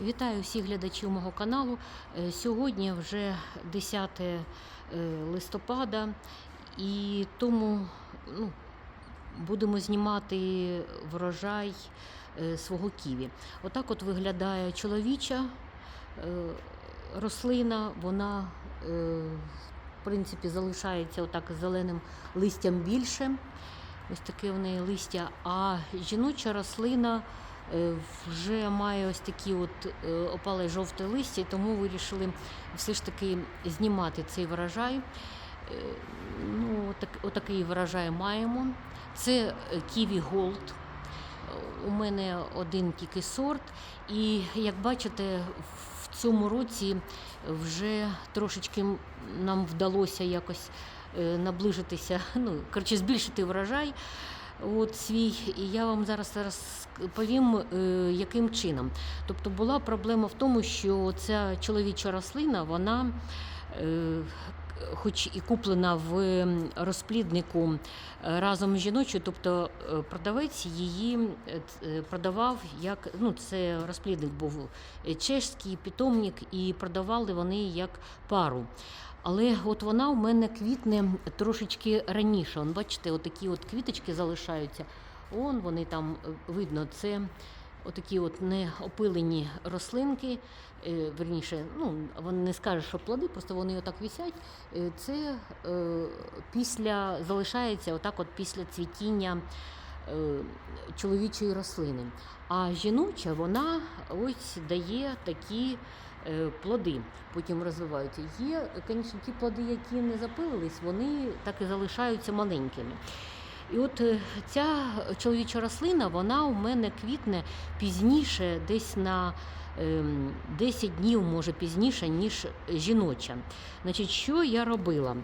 Вітаю всіх глядачів мого каналу. Е, Сьогодні вже 10 е, листопада, і тому ну, будемо знімати врожай е, свого ківі. Отак от виглядає чоловіча рослина, вона в принципі залишається отак зеленим листям більше. Ось таке в неї листя. А жіноча рослина вже має ось такі от е, опале жовте листя, тому вирішили все ж таки знімати цей врожай. Е, Ну, так, отакий врожай маємо. Це е, Kiwi Gold. У мене один тільки сорт, і як бачите, в цьому році вже трошечки нам вдалося якось е, наближитися, ну коротше, збільшити врожай. От свій, і я вам зараз розповім, е, яким чином. Тобто була проблема в тому, що ця чоловіча рослина, вона е, хоч і куплена в розпліднику е, разом з жіночою, тобто продавець її продавав як ну, це розплідник був чешський питомник, і продавали вони як пару. Але от вона у мене квітне трошечки раніше. Он, бачите, отакі от квіточки залишаються. Он вони там е, видно, це отакі от неопилені рослинки. е, Верніше, ну вони не скажеш, що плоди, просто вони отак висять. Е, Це е, після залишається отак, от після цвітіння чоловічої рослини. А жіноча вона ось дає такі плоди, потім розвиваються. Є, звісно, ті плоди, які не запилились, вони так і залишаються маленькими. І от е, ця чоловіча рослина, вона у мене квітне пізніше, десь на ем, 10 днів, може пізніше, ніж жіноча. Значить, що я робила?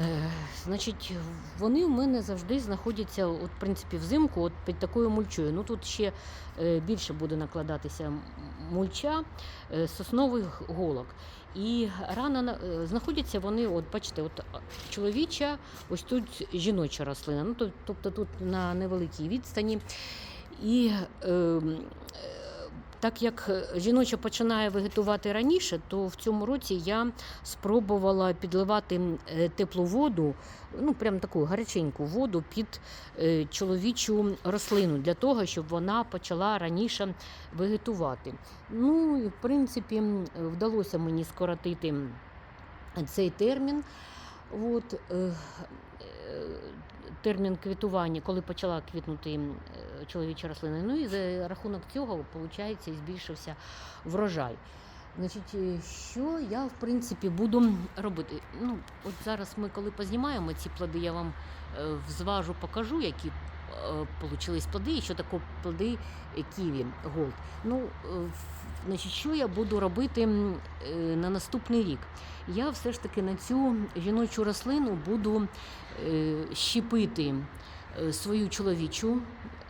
Е, Значить, вони у мене завжди знаходяться, от, в принципі, взимку, от під такою мульчою. Ну тут ще е, більше буде накладатися мульча е, соснових голок. І рано на- знаходяться вони, от бачите, от чоловіча, ось тут жіноча рослина. Ну, тобто тут на невеликій відстані. І е, так як жіноча починає вегетувати раніше, то в цьому році я спробувала підливати е, теплу воду, ну прям таку гаряченьку воду під е, чоловічу рослину для того, щоб вона почала раніше вегетувати. Ну і в принципі вдалося мені скоротити цей термін. От, е, е, термін квітування, коли почала квітнути е, чоловіча рослина. Ну і за рахунок цього, виходить, збільшився врожай. Значить, е, що я в принципі буду робити? Ну, от зараз ми, коли познімаємо ці плоди, я вам е, взважу, покажу, які получились плоди, і що таке плоди е, ківі голд. Ну, е, значить, що я буду робити е, на наступний рік? Я все ж таки на цю жіночу рослину буду е, щепити е, свою чоловічу е,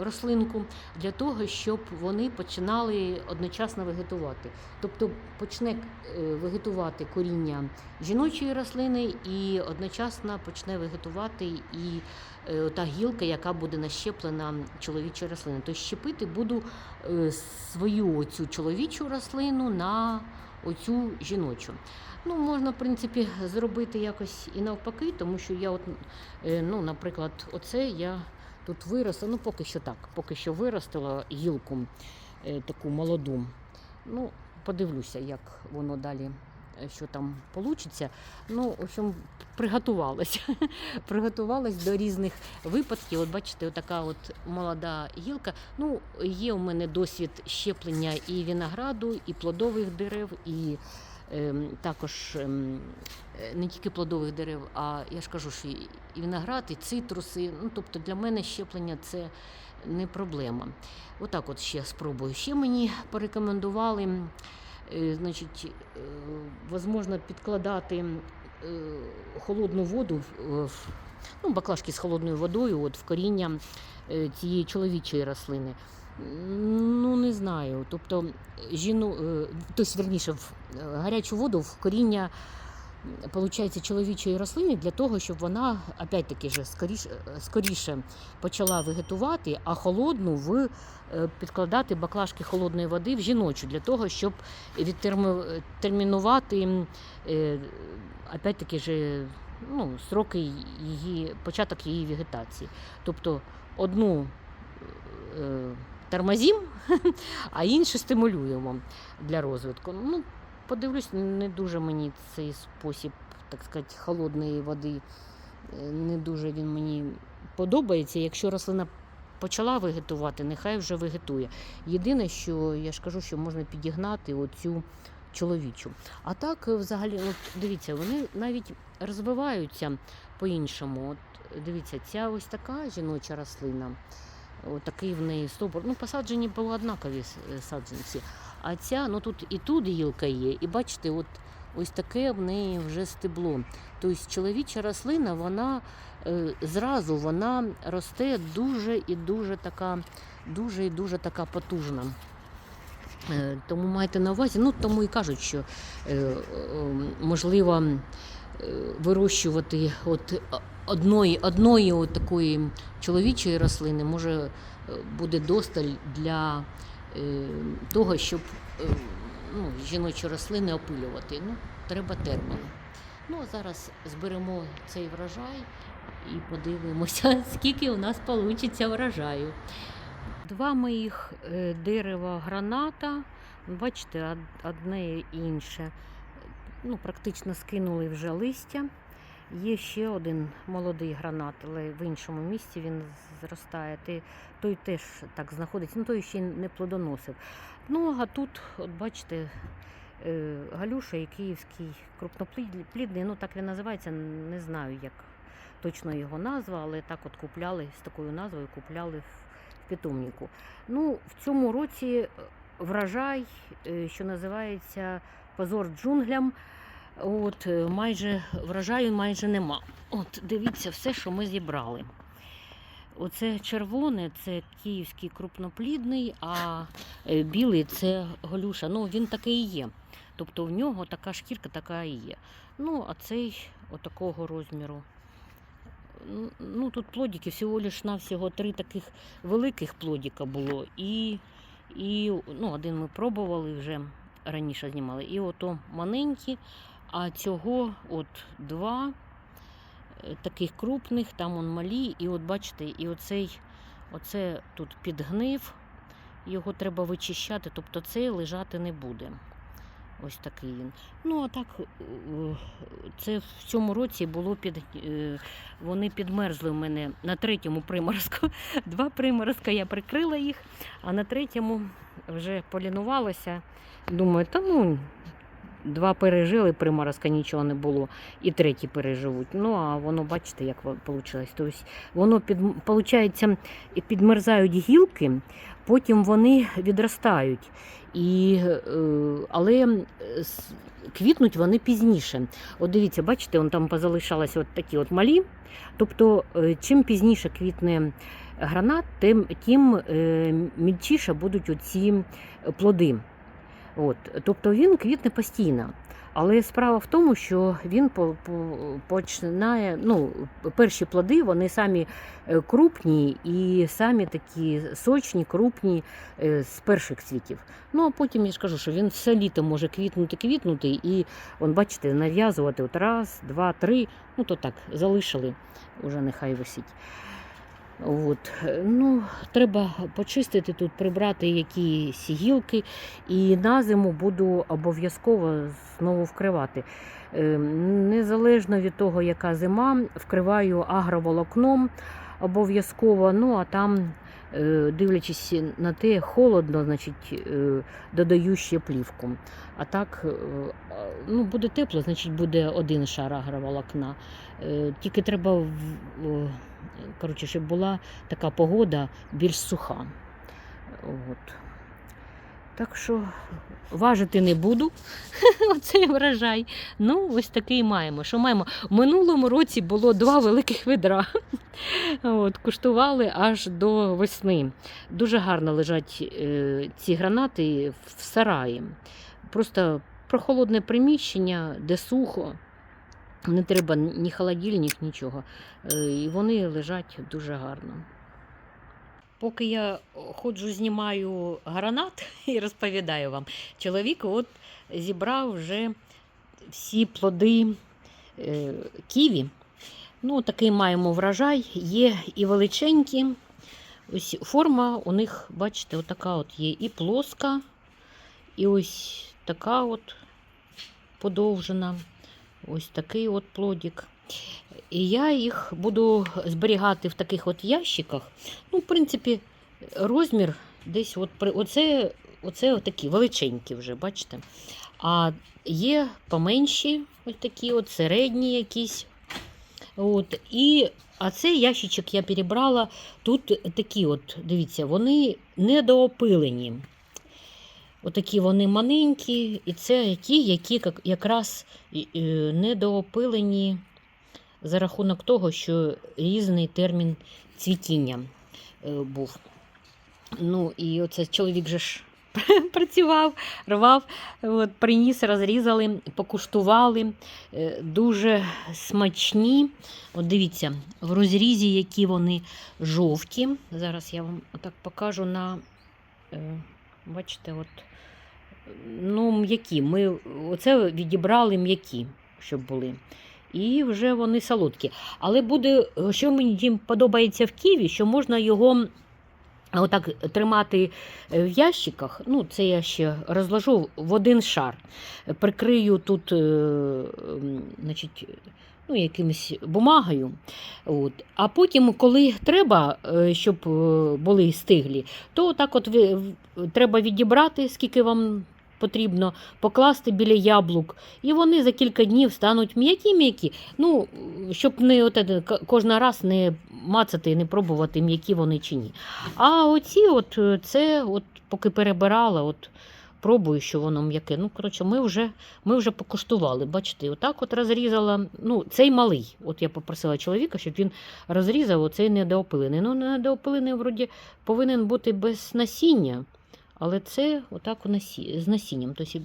рослинку для того, щоб вони починали одночасно вегетувати. Тобто почне е, вегетувати коріння жіночої рослини і одночасно почне вегетувати і е, та гілка, яка буде нащеплена чоловічої рослини. Тобто щепити буду е, свою оцю чоловічу рослину на оцю жіночу. Ну, можна, в принципі, зробити якось і навпаки, тому що я, от, е, ну, наприклад, оце я тут виросла, ну поки що так, поки що виростила гілку е, таку молоду. Ну, подивлюся, як воно далі, е, що там вийде. Ну, в общем, приготувалася. приготувалась до різних випадків. От бачите, отака от молода гілка. Ну, є у мене досвід щеплення і винограду, і плодових дерев, і також ем, е, не тільки плодових дерев, а я ж кажу, що і виноград, і цитруси. Ну, тобто для мене щеплення це не проблема. Отак от ще спробую. Ще мені порекомендували, е, значить, е, возможно, підкладати холодну воду в- ну, баклажки з холодною водою от, в коріння цієї чоловічої рослини. Ну, не знаю. Тобто, жіну, тобто, верніше, в е, гарячу воду в коріння получається, чоловічої рослини для того, щоб вона опять-таки же скоріше, скоріше почала вегетувати, а холодну в е, підкладати баклажки холодної води в жіночу для того, щоб відтермінувати опять-таки же, ну, сроки її, початок її вегетації. Тобто одну тормозимо, а іншу стимулюємо для розвитку. Ну, подивлюсь, не дуже мені цей спосіб, так сказати, холодної води, е, не дуже він мені подобається. Якщо рослина почала вегетувати, нехай вже вегетує. Єдине, що я ж кажу, що можна підігнати оцю чоловічу. А так, е, взагалі, от дивіться, вони навіть розвиваються по-іншому. От дивіться, ця ось така жіноча рослина. Отакий в неї стовбур. Ну, посаджені були однакові е, саджанці. А ця, ну тут і тут гілка є, і бачите, от ось таке в неї вже стебло. Тобто чоловіча рослина, вона е, зразу вона росте дуже і дуже така, дуже і дуже така потужна. Е, Тому майте на увазі, ну тому і кажуть, що е, е, можливо е, вирощувати от одної, одної от такої чоловічої рослини може е, буде досталь для е, того, щоб е, ну, жіночі рослини опилювати. Ну, треба термін. Ну, зараз зберемо цей врожай і подивимося, скільки у нас вийде врожаю. Два моїх дерева граната, бачите, одне інше. Ну, практично скинули вже листя. Є ще один молодий гранат, але в іншому місці він зростає. Той теж так знаходиться, ну той ще не плодоносив. Ну, а тут, от бачите, е, Галюша і київський крупноплідний, ну так він називається, не знаю, як точно його назва, але так от купляли з такою назвою, купляли в питомнику. Ну, в цьому році врожай, е, що називається позор джунглям. От е, майже врожаю майже нема. От дивіться все, що ми зібрали. Оце червоне, це київський крупноплідний, а е, білий це голюша. Ну, він такий і є. Тобто в нього така шкірка така і є. Ну, а цей отакого розміру. Ну, тут плодики всього лиш навсього три таких великих плодика було. І, і ну, один ми пробували вже раніше знімали. І ото маленькі, а цього от два е, таких крупних, там он малі. І от бачите, і оцей, оце тут підгнив, його треба вичищати, тобто цей лежати не буде. Ось такий він. Ну, а так, е, це в цьому році було під. е, Вони підмерзли в мене на третьому приморозку. Два приморозка я прикрила їх, а на третьому вже полінувалася. Думаю, та ну, два пережили, приморозка нічого не було, і третій переживуть. Ну, а воно, бачите, як вийшло. Тобто воно під, получається, підмерзають гілки, потім вони відростають. І, е, але е, квітнуть вони пізніше. От дивіться, бачите, он там позалишалися от такі от малі. Тобто, е, чим пізніше квітне гранат, тим, тим мільчіше будуть оці плоди. От, тобто він квітне постійно. Але справа в тому, що він по- по- починає, ну, перші плоди, вони самі е, крупні і самі такі сочні, крупні е, з перших цвітів. Ну а потім я ж кажу, що він все літо може квітнути, квітнути, і он, бачите, нав'язувати от раз, два, три. Ну то так, залишили, уже нехай висить. От. Ну, треба почистити тут, прибрати якісь гілки, і на зиму буду обов'язково знову вкривати. Е, Незалежно від того, яка зима, вкриваю агроволокном обов'язково. Ну а там, е, дивлячись на те, холодно, значить, е, додаю ще плівку. А так, е, ну, буде тепло, значить буде один шар агроволокна. Тільки треба, коротше, щоб була така погода більш суха. От. Так що важити не буду. Оцей врожай. Ну, ось такий маємо. Що маємо? В минулому році було два великих ведра. От, куштували аж до весни. Дуже гарно лежать е, ці гранати в сараї. Просто прохолодне приміщення, де сухо. Не треба ні холодильник, нічого. Е, І вони лежать дуже гарно. Поки я ходжу, знімаю гранат і розповідаю вам, чоловік от зібрав вже всі плоди е, ківі. Ну, такий маємо врожай. Є і величенькі. Ось форма у них, бачите, отака от є і плоска, і ось така от подовжена. Ось такий от плодик. І я їх буду зберігати в таких от ящиках. Ну, в принципі, розмір десь от при оце, оце такі величенькі вже, бачите. А є поменші, ось такі от середні якісь. От, і, а цей ящичок я перебрала. Тут такі, от, дивіться, вони недоопилені. Отакі вони маленькі, і це ті, які якраз недоопилені за рахунок того, що різний термін цвітіння е, був. Ну, і оце чоловік же ж працював, рвав, от, приніс, розрізали, покуштували. Е, Дуже смачні. От дивіться, в розрізі, які вони жовті. Зараз я вам так покажу на. е, Бачите, от, ну, м'які. Ми оце відібрали м'які, щоб були. І вже вони солодкі. Але буде, що мені подобається в Києві, що можна його отак тримати е, в ящиках. Ну, це я ще розложу в один шар. Прикрию тут, е, значить, ну, якимось бумагою. От. А потім, коли треба, е, щоб були стиглі, то так от треба відібрати, скільки вам потрібно, покласти біля яблук, і вони за кілька днів стануть м'які-м'які. Ну, щоб не от, кожен раз не мацати і не пробувати, м'які вони чи ні. А оці, от це, от поки перебирала, от пробую, що воно м'яке. Ну, коротше, ми вже, ми вже покуштували. Бачите, отак от розрізала. Ну, цей малий. От я попросила чоловіка, щоб він розрізав оцей недоопилений. Ну, недоопилений, вроді, повинен бути без насіння. Але це отак з насінням. Тобто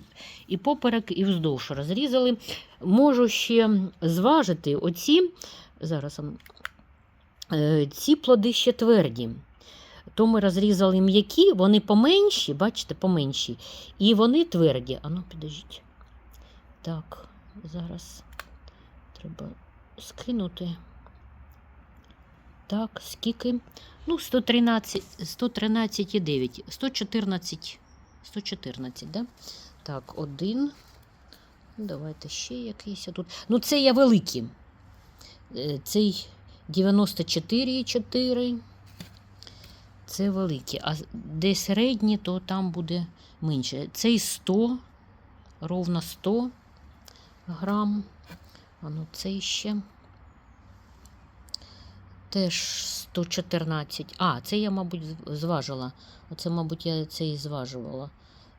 і- поперек, і вздовж розрізали. Можу ще зважити оці. Зараз е, ці плоди ще тверді. То ми розрізали м'які, вони поменші, бачите, поменші. І вони тверді. Ану, підождіть. Так, зараз треба скинути. Так, скільки? Ну, 113, 113,9, 114, 114, да? Так, один. Ну, Давайте ще якийсь тут. Ну, це я великий. Е, Цей 94,4. Це великі. А де середні, то там буде менше. Цей 100, ровно 100 грам. А ну цей ще. Теж 114. А, це я, мабуть, зважила. Оце, мабуть, я цей зважувала.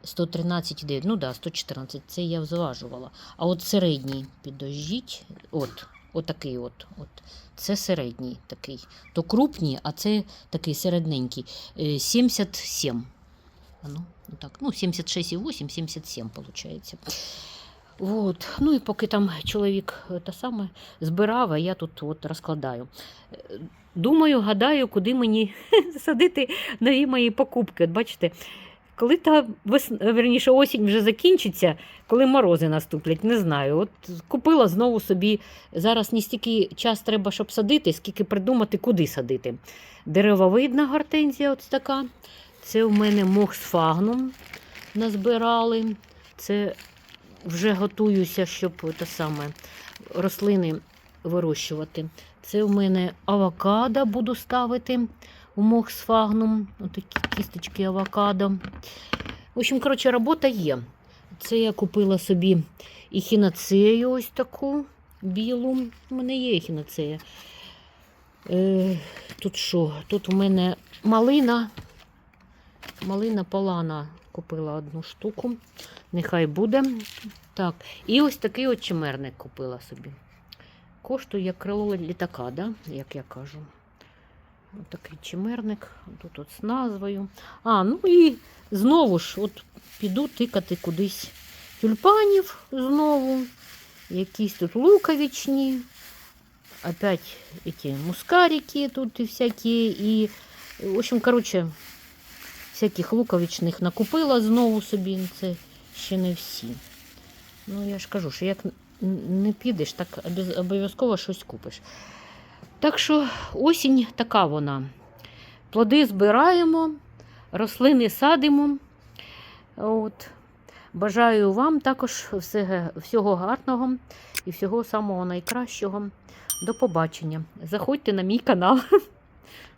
113,9. Ну да, 114. Це я зважувала. А от середній, підождіть. От, отакий от. от. Це середній такий. То крупні, а це такий середненький. Е, 77. А ну, так, ну, 76,8, 77 виходить. От. Ну і поки там чоловік е, те саме збирав, а я тут от розкладаю. Е, Думаю, гадаю, куди мені садити нові мої покупки. От бачите, коли та весна, верніше, осінь вже закінчиться, коли морози наступлять, не знаю. От купила знову собі. Зараз не стільки час треба, щоб садити, скільки придумати, куди садити. Деревовидна гортензія, ось така. Це у мене мох з фагном назбирали. Це вже готуюся, щоб те саме рослини вирощувати. Це у мене авокадо буду ставити у фагном. Отакі кісточки авокадо. В общем, коротше, робота є. Це я купила собі ехінацею ось таку білу. У мене є ехінацея. Е, тут що? Тут у мене малина. Малина полана купила одну штуку. Нехай буде. Так, і ось такий от чимерник купила собі. Коштує крило літака, да? як я кажу. Ось такий чимерник. Тут от з назвою. А, ну і знову ж от піду тикати кудись тюльпанів знову. якісь тут луковичні, опять эти мускарики тут і всякі, і, в общем, короче, всяких луковичних накупила знову собі. Це ще не всі. Ну, я ж кажу, що як не підеш, так обов'язково щось купиш. Так що осінь така вона. Плоди збираємо, рослини садимо. От. Бажаю вам також всього гарного і всього самого найкращого. До побачення. Заходьте на мій канал.